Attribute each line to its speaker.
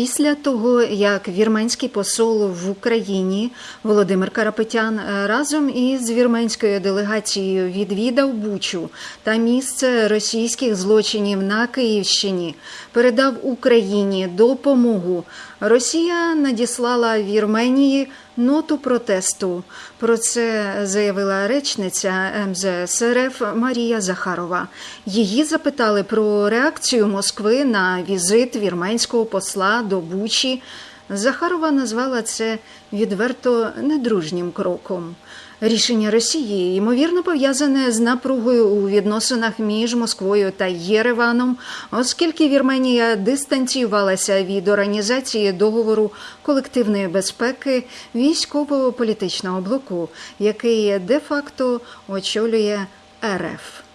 Speaker 1: Після того, як вірменський посол в Україні Володимир Карапетян е, разом із вірменською делегацією відвідав Бучу та місце російських злочинів на Київщині, передав Україні допомогу. Росія надіслала Вірменії ноту протесту. Про це заявила речниця МЗС РФ Марія Захарова. Її запитали про реакцію Москви на візит вірменського посла до Бучі. Захарова назвала це відверто недружнім кроком. Рішення Росії ймовірно пов'язане з напругою у відносинах між Москвою та Єреваном, оскільки Вірменія дистанціювалася від організації договору колективної безпеки військово-політичного блоку, який де-факто очолює РФ.